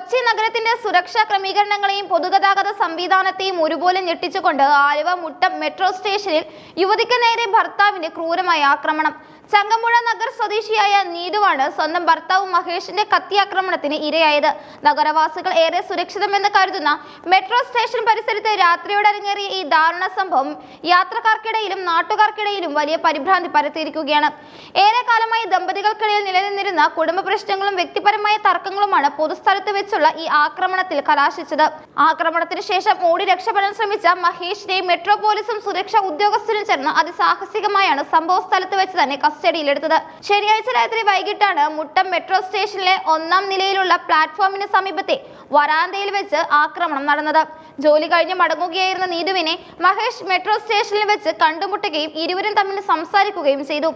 കൊച്ചി നഗരത്തിന്റെ സുരക്ഷാ ക്രമീകരണങ്ങളെയും പൊതുഗതാഗത സംവിധാനത്തെയും ഒരുപോലെ ഞെട്ടിച്ചുകൊണ്ട് ആലുവ മുട്ടം മെട്രോ സ്റ്റേഷനിൽ യുവതിക്ക് നേരെ ഭർത്താവിന്റെ ക്രൂരമായ ആക്രമണം. ചങ്ങമ്പുഴ നഗർ സ്വദേശിയായ നീതുവാണ് സ്വന്തം ഭർത്താവ് മഹേഷിന്റെ കത്തിയാക്രമണത്തിന് ഇരയായത്. നഗരവാസികൾ ഏറെ സുരക്ഷിതമെന്ന് കരുതുന്ന മെട്രോ സ്റ്റേഷൻ പരിസരത്ത് രാത്രിയോടെ അരങ്ങേറിയ ഈ ദാരുണ സംഭവം യാത്രക്കാർക്കിടയിലും നാട്ടുകാർക്കിടയിലും വലിയ പരിഭ്രാന്തി പരത്തിയിരിക്കുകയാണ്. ഏറെ കാലമായി ദമ്പതികൾക്കിടയിൽ നിലനിന്നിരുന്ന കുടുംബ പ്രശ്നങ്ങളും വ്യക്തിപരമായ തർക്കങ്ങളുമാണ് പൊതുസ്ഥലത്ത് വെച്ചുള്ള ഈ ആക്രമണത്തിൽ കലാശിച്ചത്. ആക്രമണത്തിന് ശേഷം ഓടി രക്ഷപ്പെടാൻ ശ്രമിച്ച മഹേഷിനെയും മെട്രോ പോലീസും സുരക്ഷാ ഉദ്യോഗസ്ഥരും ചേർന്ന് അതിസാഹസികമായാണ് സംഭവ സ്ഥലത്ത് വെച്ച് തന്നെ കസ്റ്റഡിയിലെടുത്തത് ശനിയാഴ്ച രാത്രി വൈകിട്ടാണ് മുട്ടം മെട്രോ സ്റ്റേഷനിലെ ഒന്നാം നിലയിലുള്ള പ്ലാറ്റ്ഫോമിന് സമീപത്തെ വരാന്തയിൽ വെച്ച് ആക്രമണം നടന്നത്. ജോലി കഴിഞ്ഞ് മടങ്ങുകയായിരുന്ന നീതുവിനെ മഹേഷ് മെട്രോ സ്റ്റേഷനിൽ വെച്ച് കണ്ടുമുട്ടുകയും ഇരുവരും തമ്മിൽ സംസാരിക്കുകയും ചെയ്തു.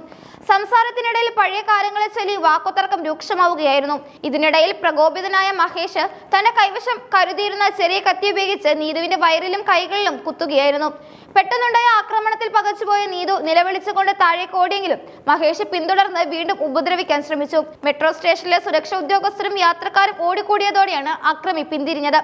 സംസാരത്തിനിടയിൽ പഴയ കാലങ്ങളെ ചൊല്ലി വാക്കുതർക്കം രൂക്ഷമാവുകയായിരുന്നു. ഇതിനിടയിൽ പ്രകോപിതനായ മഹേഷ് തന്റെ കൈവശം കരുതിയിരുന്ന ചെറിയ കത്തി ഉപയോഗിച്ച് നീതുവിന്റെ വയറിലും കൈകളിലും കുത്തുകയായിരുന്നു. പെട്ടെന്നുണ്ടായ ആക്രമണത്തിൽ പകച്ചുപോയ നീതു നിലവിളിച്ചുകൊണ്ട് താഴേക്ക് ഓടിയെങ്കിലും മഹേഷ് പിന്തുടർന്ന് വീണ്ടും ഉപദ്രവിക്കാൻ ശ്രമിച്ചു. മെട്രോ സ്റ്റേഷനിലെ സുരക്ഷാ ഉദ്യോഗസ്ഥരും യാത്രക്കാരും ഓടിക്കൂടിയതോടെയാണ് അക്രമി പിന്തിരിഞ്ഞത്.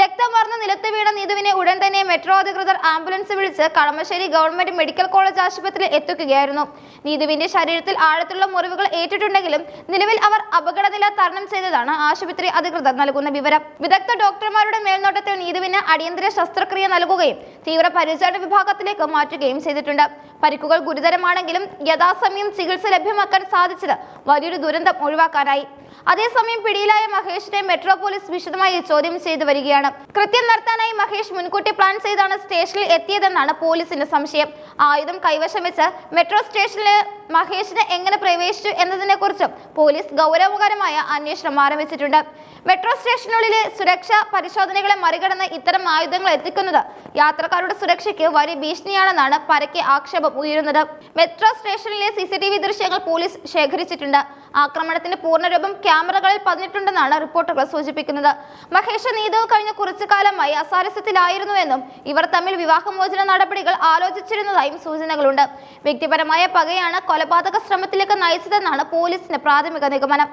രക്തം വർന്ന് നിലത്ത് വീണ നീതുവിനെ ഉടൻ തന്നെ മെട്രോ അധികൃതർ ആംബുലൻസ് വിളിച്ച് കളമശ്ശേരി ഗവൺമെന്റ് മെഡിക്കൽ കോളേജ് ആശുപത്രിയിൽ എത്തിക്കുകയായിരുന്നു. നീതുവിന്റെ ശരീരത്തിൽ ആഴത്തിലുള്ള മുറിവുകൾ ഏറ്റിട്ടുണ്ടെങ്കിലും നിലവിൽ അവർ അപകടനില തരണം ചെയ്തതാണ് ആശുപത്രി അധികൃതർ നൽകുന്ന വിവരം. വിദഗ്ധ ഡോക്ടർമാരുടെ മേൽനോട്ടത്തിൽ നീതുവിന് അടിയന്തര ശസ്ത്രക്രിയ നൽകുകയും തീവ്ര പരിചരണ വിഭാഗത്തിലേക്ക് മാറ്റുകയും ചെയ്തിട്ടുണ്ട്. പരിക്കുകൾ ഗുരുതരമാണെങ്കിലും യഥാസമയം ചികിത്സ ലഭ്യമാക്കാൻ സാധിച്ചത് വലിയൊരു ദുരന്തം ഒഴിവാക്കാനായി. അതേസമയം പിടിയിലായ മഹേഷിനെ മെട്രോ പോലീസ് വിശദമായി ചോദ്യം ചെയ്തു വരികയാണ്. കൃത്യം നടത്താനായി മഹേഷ് മുൻകൂട്ടി പ്ലാൻ ചെയ്താണ് സ്റ്റേഷനിൽ എത്തിയതെന്നാണ് പോലീസിന്റെ സംശയം. ആയുധം കൈവശം വെച്ച് മെട്രോ സ്റ്റേഷനിൽ മഹേഷിനെ എങ്ങനെ പ്രവേശിച്ചു എന്നതിനെ കുറിച്ചും പോലീസ് ഗൗരവകരമായ അന്വേഷണം ആരംഭിച്ചിട്ടുണ്ട്. മെട്രോ സ്റ്റേഷനുകളിലെ സുരക്ഷാ പരിശോധനകളെ മറികടന്ന് ഇത്തരം ആയുധങ്ങൾ എത്തിക്കുന്നത് യാത്രക്കാരുടെ സുരക്ഷയ്ക്ക് വലിയ ഭീഷണിയാണെന്നാണ് പരക്കെ ആക്ഷേപം ഉയരുന്നത്. മെട്രോ സ്റ്റേഷനിലെ സി ദൃശ്യങ്ങൾ പോലീസ് ശേഖരിച്ചിട്ടുണ്ട്. ആക്രമണത്തിന്റെ പൂർണരൂപം ക്യാമറകളിൽ പതിഞ്ഞിട്ടുണ്ടെന്നാണ് റിപ്പോർട്ടുകൾ സൂചിപ്പിക്കുന്നത്. മഹേഷ് നീതവ് കഴിഞ്ഞ കുറച്ചു കാലമായി അസാരസ്യത്തിലായിരുന്നുവെന്നും ഇവർ തമ്മിൽ വിവാഹമോചന നടപടികൾ ആലോചിച്ചിരുന്നതായും സൂചനകളുണ്ട്. വ്യക്തിപരമായ പകയാണ് കൊലപാതക ശ്രമത്തിലേക്ക് നയിച്ചതെന്നാണ് പോലീസിന്റെ പ്രാഥമിക നിഗമനം.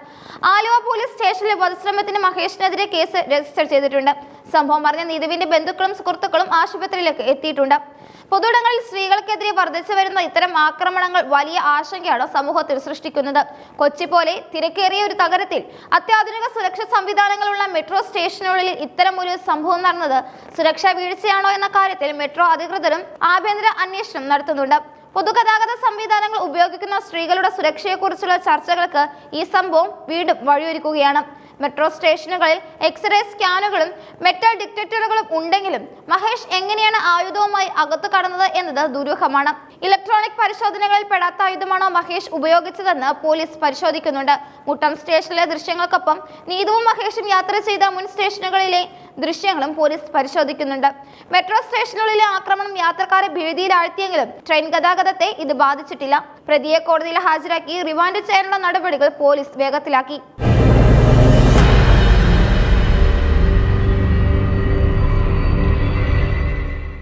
ആലുവ പോലീസ് സ്റ്റേഷനിലെ വധശ്രമത്തിന് മഹേഷിനെതിരെ കേസ് രജിസ്റ്റർ ചെയ്തിട്ടുണ്ട്. സംഭവം അറിഞ്ഞ നീതുവിന്റെ ബന്ധുക്കളും സുഹൃത്തുക്കളും ആശുപത്രിയിലേക്ക് എത്തിയിട്ടുണ്ട്. പൊതുയിടങ്ങളിൽ സ്ത്രീകൾക്കെതിരെ വർദ്ധിച്ചു വരുന്ന ഇത്തരം ആക്രമണങ്ങൾ വലിയ ആശങ്കയാണ് സമൂഹത്തിൽ സൃഷ്ടിക്കുന്നത്. കൊച്ചി പോലെ തിരക്കേറിയ ഒരു തകരത്തിൽ അത്യാധുനിക സുരക്ഷാ സംവിധാനങ്ങളുള്ള മെട്രോ സ്റ്റേഷനുകളിൽ ഇത്തരം ഒരു സംഭവം നടന്നത് സുരക്ഷാ വീഴ്ചയാണോ എന്ന കാര്യത്തിൽ മെട്രോ അധികൃതരും ആഭ്യന്തര അന്വേഷണം നടത്തുന്നുണ്ട്. പൊതുഗതാഗത സംവിധാനങ്ങൾ ഉപയോഗിക്കുന്ന സ്ത്രീകളുടെ സുരക്ഷയെക്കുറിച്ചുള്ള ചർച്ചകൾക്ക് ഈ സംഭവം വീണ്ടും വഴിയൊരുക്കുകയാണ്. മെട്രോ സ്റ്റേഷനുകളിൽ എക്സ്റേ സ്കാനുകളും മെറ്റൽ ഡിറ്റക്ടറുകളും ഉണ്ടെങ്കിലും മഹേഷ് എങ്ങനെയാണ് ആയുധവുമായി അകത്തു കടന്നത് എന്നത് ദുരൂഹമാണ്. ഇലക്ട്രോണിക് പരിശോധനകളിൽ പെടാത്ത ആയുധമാണോ മഹേഷ് ഉപയോഗിച്ചതെന്ന് പോലീസ് പരിശോധിക്കുന്നുണ്ട്. മുട്ടം സ്റ്റേഷനിലെ ദൃശ്യങ്ങൾക്കൊപ്പം നീതുവും മഹേഷും യാത്ര ചെയ്ത മുൻ സ്റ്റേഷനുകളിലെ ദൃശ്യങ്ങളും പോലീസ് പരിശോധിക്കുന്നുണ്ട്. മെട്രോ സ്റ്റേഷനുകളിലെ ആക്രമണം യാത്രക്കാരെ ഭീതിയിലാഴ്ത്തിയെങ്കിലും ട്രെയിൻ ഗതാഗതത്തെ ഇത് ബാധിച്ചിട്ടില്ല. പ്രതിയെ കോടതിയിൽ ഹാജരാക്കി റിമാൻഡ് ചെയ്യാനുള്ള നടപടികൾ പോലീസ് വേഗത്തിലാക്കി.